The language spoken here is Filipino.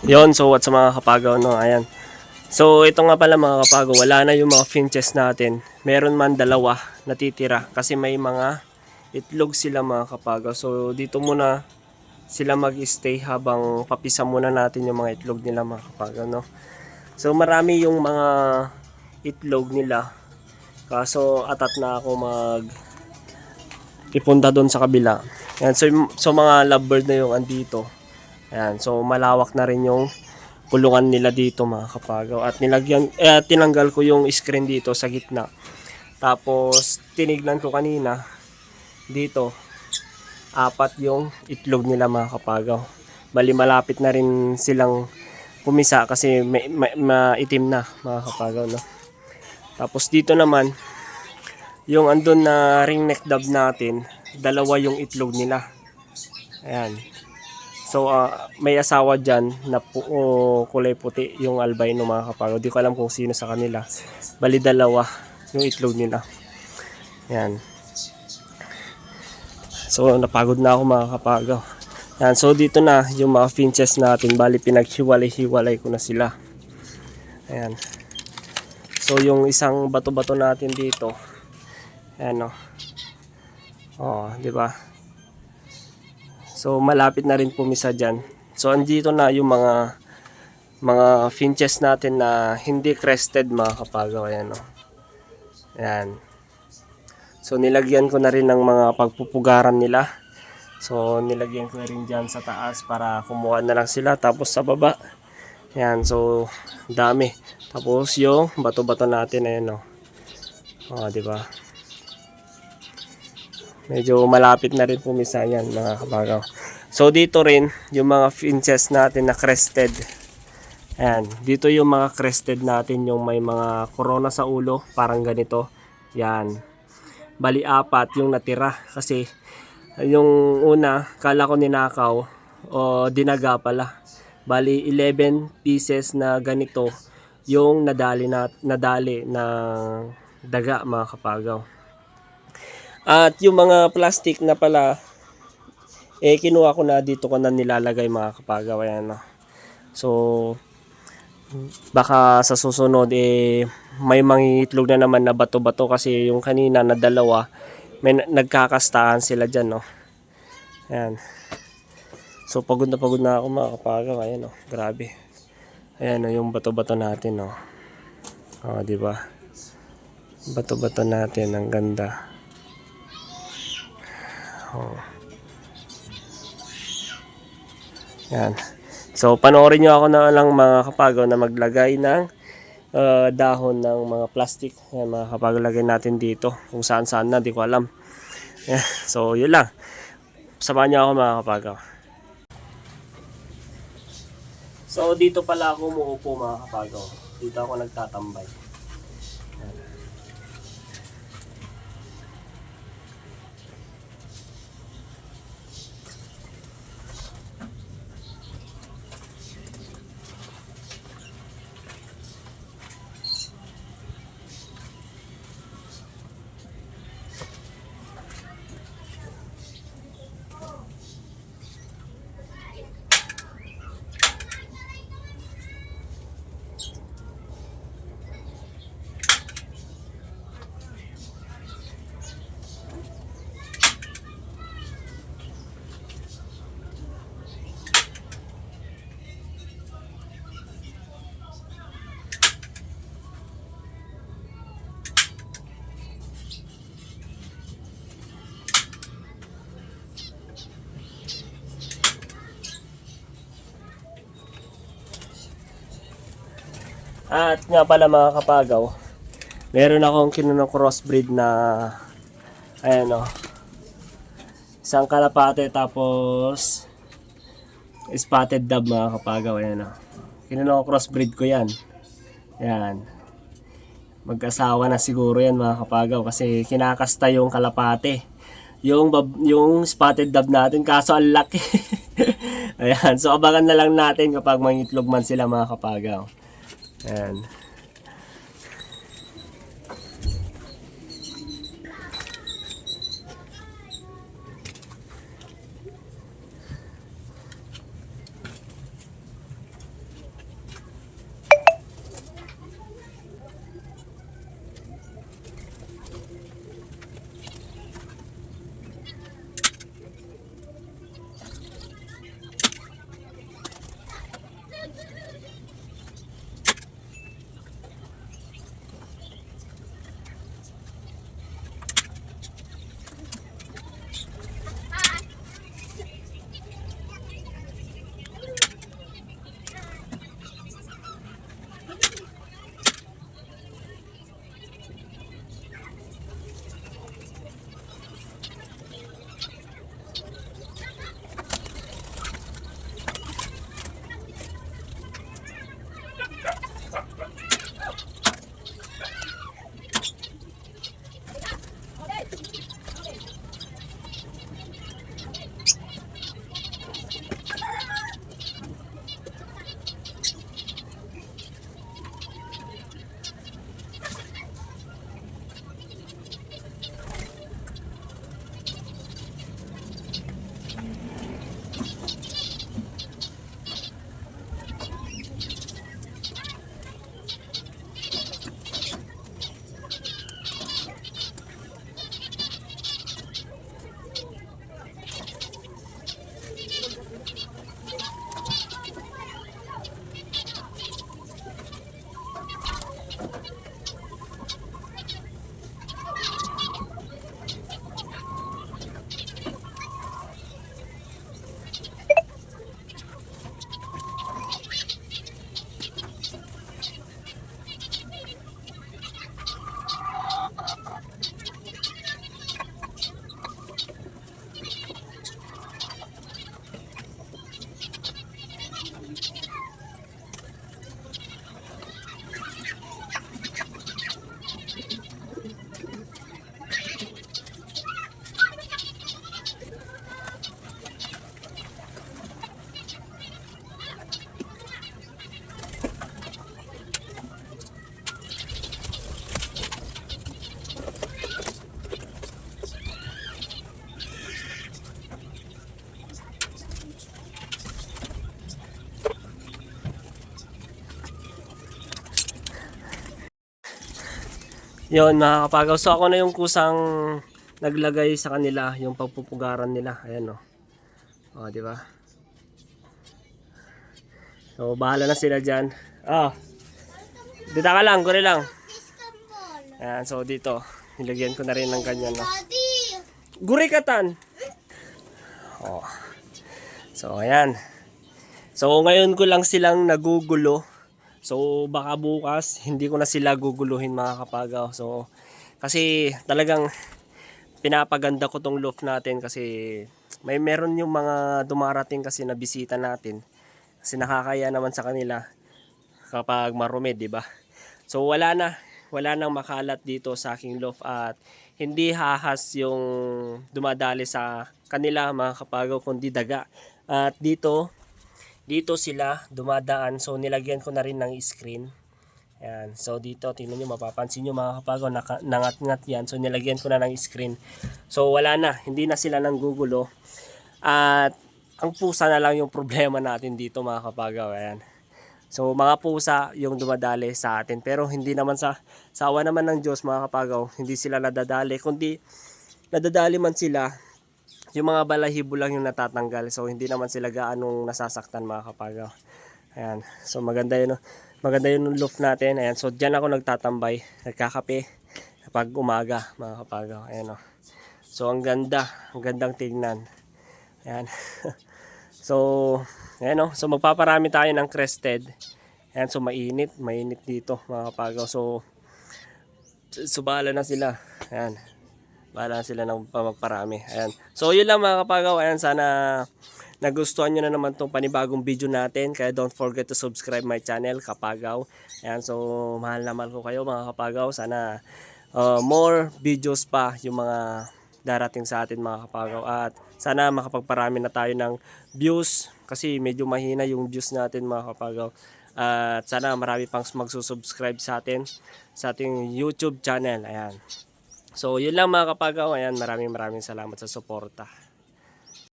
Yon, so what's sa mga kapagaw, no? Ayan. So, ito nga pala mga kapagaw, wala na yung mga finches natin. Meron man dalawa natitira kasi may mga itlog sila mga kapagaw. So, dito muna sila mag-stay habang papisa muna natin yung mga itlog nila mga kapagaw, no? So, marami yung mga itlog nila. Kaso, atat na ako mag ipunta doon sa kabila. Ayan, so, so mga lovebird na yung andito. Ayan, so malawak na rin yung kulungan nila dito mga kapagaw. At nilagyan, eh, tinanggal ko yung screen dito sa gitna. Tapos, tinignan ko kanina, dito, apat yung itlog nila mga kapagaw. Bali, malapit na rin silang pumisa kasi may, may, maitim na mga kapagaw. No? Tapos dito naman, yung andun na ringneck dove natin, dalawa yung itlog nila. Ayan. So, ah, may asawa dyan na pu- oh, kulay puti yung albino mga kapagaw. Di ko alam kung sino sa kanila. Bali dalawa yung itlog nila. Ayan. So, napagod na ako mga kapagaw. Ayan. So, dito na yung mga finches natin. Bali, pinaghiwalay-hiwalay ko na sila. Ayan. So, yung isang bato-bato natin dito. Ayan o. Oh, di ba? So malapit na rin pumisa diyan. So andito na yung mga mga finches natin na hindi crested mga kapagaw ayan oh. Ayan. So nilagyan ko na rin ng mga pagpupugaran nila. So nilagyan ko rin diyan sa taas para kumuha na lang sila tapos sa baba. Ayan, so dami. Tapos yung bato-bato natin ayan oh. Oh, di ba? Medyo malapit na rin pumisa yan mga kabagaw. So dito rin yung mga finches natin na crested. Ayan, dito yung mga crested natin yung may mga corona sa ulo, parang ganito. Yan. Bali apat yung natira kasi yung una kala ko ninakaw o dinaga pala. Bali 11 pieces na ganito yung nadali na nadali na daga mga kapagaw. At yung mga plastic na pala, eh kinuha ko na dito ko na nilalagay mga kapagaw. Ayan, no? So, baka sa susunod eh may mangiitlog na naman na bato-bato kasi yung kanina na dalawa may na- nagkakastahan sila dyan no. Ayan. So pagod na pagod na ako mga kapagaw ayan no grabe. Ayan no yung bato-bato natin no. Oh di ba? Bato-bato natin ang ganda Oh. Yan. So, panoorin nyo ako na lang mga kapagaw na maglagay ng uh, dahon ng mga plastic. Yan, mga kapagaw lagay natin dito. Kung saan saan na, di ko alam. Yan. So, yun lang. Samahan nyo ako mga kapagaw. So, dito pala ako umuupo mga kapagaw. Dito ako nagtatambay. At nga pala mga kapagaw, meron akong kinunong crossbreed na ayan o. Isang kalapate tapos spotted dove mga kapagaw. Ayan o. Kinunong crossbreed ko yan. Yan. Mag-asawa na siguro yan mga kapagaw kasi kinakasta yung kalapate. Yung, yung spotted dove natin kaso ang laki. Ayan. So abangan na lang natin kapag mangitlog man sila mga kapagaw. Ayan. Yun, mga. So, ako na yung kusang naglagay sa kanila, yung pagpupugaran nila. Ayan, o. O, di ba? So, bahala na sila dyan. Ah. Dito ka lang, kuri lang. Ayan, so dito, nilagyan ko na rin ng ganyan, no. Guri katan. Oh. So, ayan. So, ngayon ko lang silang nagugulo. So, baka bukas, hindi ko na sila guguluhin mga kapagaw. So, kasi talagang pinapaganda ko tong loft natin kasi may meron yung mga dumarating kasi na bisita natin. Kasi nakakaya naman sa kanila kapag marumi, di ba? So, wala na. Wala nang makalat dito sa aking loft at hindi hahas yung dumadali sa kanila mga kapagaw kundi daga. At dito, dito sila dumadaan. So nilagyan ko na rin ng screen. Ayan. So dito, tingnan nyo, mapapansin nyo mga naka, nangat-ngat yan. So nilagyan ko na ng screen. So wala na, hindi na sila nang gugulo. At ang pusa na lang yung problema natin dito mga kapagaw. Ayan. So mga pusa yung dumadali sa atin. Pero hindi naman sa sawa naman ng Diyos mga kapagaw. Hindi sila nadadali. Kundi nadadali man sila, yung mga balahibo lang yung natatanggal. So hindi naman sila gaanong nasasaktan mga kapagaw. Ayan. So maganda yun. Maganda yun yung loft natin. Ayan. So dyan ako nagtatambay. Nagkakape. Kapag umaga mga kapagaw. Ayan o. So ang ganda. Ang gandang tignan. Ayan. so, ayan o. So magpaparami tayo ng crested. Ayan. So mainit. Mainit dito mga kapagaw. So, subala na sila. Ayan. Bahala sila ng magparami. Ayan. So, yun lang mga kapagaw. Ayan, sana nagustuhan nyo na naman tong panibagong video natin. Kaya don't forget to subscribe my channel, Kapagaw. Ayan, so mahal na mahal ko kayo mga kapagaw. Sana uh, more videos pa yung mga darating sa atin mga kapagaw. At sana makapagparami na tayo ng views. Kasi medyo mahina yung views natin mga kapagaw. At sana marami pang magsusubscribe sa atin sa ating YouTube channel. Ayan. So, yun lang mga kapagaw. Ayan, maraming maraming salamat sa suporta.